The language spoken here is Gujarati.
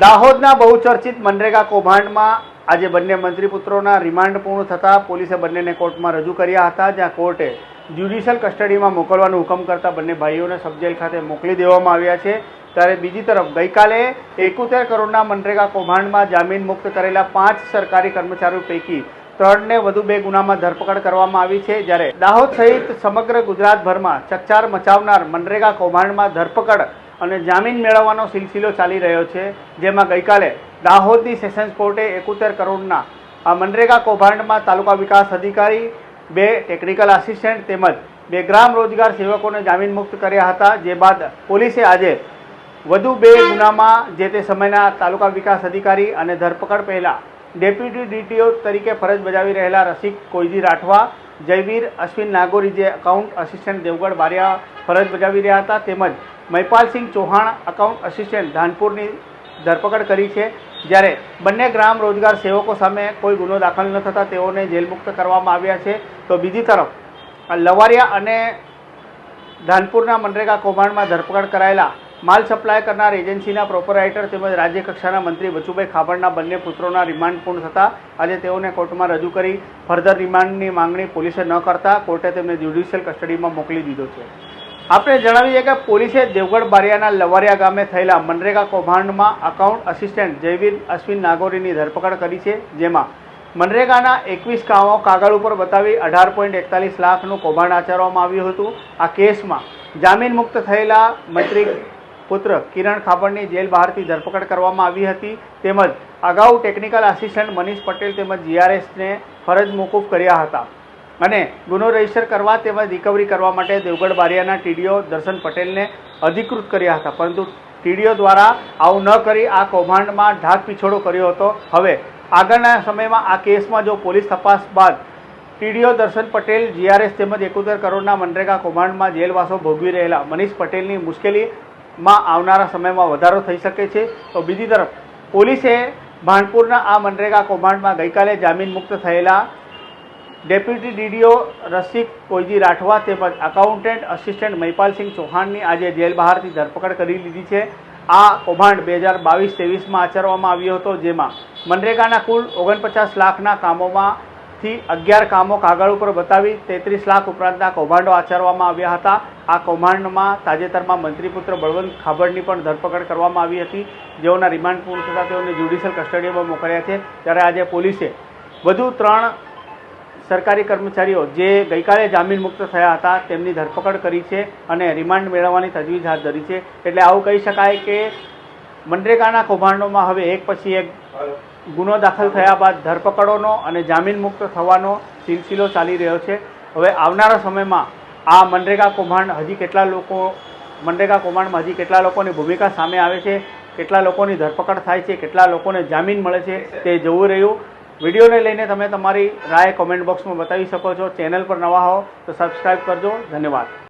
દાહોદના બહુચર્ચિત મનરેગા કૌભાંડમાં આજે બંને મંત્રીપુત્રોના રિમાન્ડ પૂર્ણ થતાં પોલીસે બંનેને કોર્ટમાં રજૂ કર્યા હતા, જ્યાં કોર્ટે જ્યુડિશિયલ કસ્ટડીમાં મોકલવાનો હુકમ કરતા બંને ભાઈઓને સબજેલ ખાતે મોકલી દેવામાં આવ્યા છે. ત્યારે બીજી તરફ ગઈકાલે એકોતેર કરોડના મનરેગા કૌભાંડમાં જામીન મુક્ત કરેલા પાંચ સરકારી કર્મચારીઓ પૈકી ત્રણને વધુ બે ગુનામાં ધરપકડ કરવામાં આવી છે. જ્યારે દાહોદ સહિત સમગ્ર ગુજરાતભરમાં ચકચાર મચાવનાર મનરેગા કૌભાંડમાં ધરપકડ અને જામીન મેળવવાનો સિલસિલો ચાલી રહ્યો છે, જેમાં ગઈકાલે દાહોદની સેશન્સ કોર્ટે એકોતેર કરોડના આ મનરેગા કૌભાંડમાં તાલુકા વિકાસ અધિકારી, બે ટેકનિકલ આસિસ્ટન્ટ તેમજ બે ગ્રામ રોજગાર સેવકોને જામીન મુક્ત કર્યા હતા, જે બાદ પોલીસે આજે વધુ બે ગુનામાં જે તે સમયના તાલુકા વિકાસ અધિકારી અને ધરપકડ પહેલાં ડેપ્યુટી ડીટીઓ તરીકે ફરજ બજાવી રહેલા રસિક કોઈજી રાઠવા જયવીર, અશ્વિન નાગોરી જે અકાઉન્ટ આસિસ્ટન્ટ દેવગઢ બારિયા ફરજ બજાવી રહ્યા હતા, તેમજ મહિપાલસિંહ ચૌહાણ અકાઉન્ટ આસિસ્ટન્ટ ધાનપુરની ધરપકડ કરી છે. જ્યારે બંને ગ્રામ રોજગાર સેવકો સામે કોઈ ગુનો દાખલ ન થતાં તેઓને જેલમુક્ત કરવામાં આવ્યા છે. તો બીજી તરફ લવારિયા અને ધાનપુરના મનરેગા કૌભાંડમાં ધરપકડ કરાયેલા માલ સપ્લાય કરનાર એજન્સીના પ્રોપરાઇટર તેમજ રાજ્ય કક્ષાના મંત્રી બચુભાઈ ખાબડના બંને પુત્રોના રિમાન્ડ પૂર્ણ થતાં આજે તેઓને કોર્ટમાં રજૂ કરી ફર્ધર રિમાન્ડની માંગણી પોલીસે ન કરતા કોર્ટે તેમને જ્યુડિશિયલ કસ્ટડીમાં મોકલી દીધો છે. આપણે જણાવીએ કે પોલીસે દેવગઢ બારિયાના લવારિયા ગામે થયેલા મનરેગા કૌભાંડમાં અકાઉન્ટ આસિસ્ટન્ટ જયવીર અશ્વિન નાગોરીની ધરપકડ કરી છે, જેમાં મનરેગાના એકવીસ કામો કાગળ ઉપર બતાવી અઢાર પોઈન્ટ એકતાલીસ લાખનું કૌભાંડ આચરવામાં આવ્યું હતું. આ કેસમાં જામીન મુક્ત થયેલા મંત્રી પુત્ર કિરણ ખાબડની જેલ બહારથી ધરપકડ કરવામાં આવી હતી તેમજ અગાઉ ટેકનિકલ આસિસ્ટન્ટ મનીષ પટેલ તેમજ જીઆરએસને ફરજ મોકૂફ કર્યા હતા અને ગુનો રજિસ્ટર કરવા તેમજ રિકવરી કરવા માટે દેવગઢ બારિયાના ટીડીઓ દર્શન પટેલને અધિકૃત કર્યા હતા. પરંતુ ટીડીઓ દ્વારા આવું ન કરી આ કૌભાંડમાં ઢાક પીછોડો કર્યો હતો. હવે આગળના સમયમાં આ કેસમાં જો પોલીસ તપાસ બાદ ટીડીઓ દર્શન પટેલ જીઆરએસ તેમજ એકોતેર કરોડના મનરેગા કૌભાંડમાં જેલવાસો ભોગવી રહેલા મનીષ પટેલની મુશ્કેલીમાં આવનારા સમયમાં વધારો થઈ શકે છે. તો બીજી તરફ, પોલીસે ભાણપુરના આ મનરેગા કૌભાંડમાં ગઈકાલે જામીન મુક્ત થયેલા ડેપ્યુટી ડીડીઓ રસિક કોઈજી રાઠવા તેમજ અકાઉન્ટન્ટ અસિસ્ટન્ટ મહિપાલસિંહ ચૌહાણની આજે જેલ બહારથી ધરપકડ કરી લીધી છે. આ કૌભાંડ બે હજાર બાવીસ ત્રેવીસમાં આચરવામાં આવ્યો હતો, જેમાં મનરેગાના કુલ ઓગણપચાસ લાખના કામોમાંથી અગિયાર કામો કાગળ ઉપર બતાવી તેત્રીસ લાખ ઉપરાંતના કૌભાંડો આચરવામાં આવ્યા હતા. આ કૌભાંડમાં તાજેતરમાં મંત્રીપુત્ર બળવંત ખાબડની પણ ધરપકડ કરવામાં આવી હતી. જેઓના રિમાન્ડ પૂર્ણ થતાં તેઓને જ્યુડિશિયલ કસ્ટડીમાં મોકલ્યા છે. ત્યારે આજે પોલીસે વધુ ત્રણ સરકારી કર્મચારીઓ જે ગઈકાલે જામીન મુક્ત થયા હતા, તેમની ધરપકડ કરી છે અને રિમાન્ડ મેળવવાની તજવીજ હાથ ધરી છે. એટલે આવું કહી શકાય કે મનરેગાના કૌભાંડોમાં હવે એક પછી એક ગુનો દાખલ થયા બાદ ધરપકડોનો અને જામીન મુક્ત થવાનો સિલસિલો ચાલી રહ્યો છે. હવે આવનારા સમયમાં આ મનરેગા કૌભાંડ હજી કેટલા લોકો, મનરેગા કૌભાંડમાં હજી કેટલા લોકોની ભૂમિકા સામે આવે છે, કેટલા લોકોની ધરપકડ થાય છે, કેટલા લોકોને જામીન મળે છે તે જોવું રહ્યું. વિડીયોને લઈને તમે તમારી રાય કોમેન્ટ બોક્સમાં બતાવી શકો છો. ચેનલ પર નવા હો તો સબસ્ક્રાઈબ કરજો. ધન્યવાદ.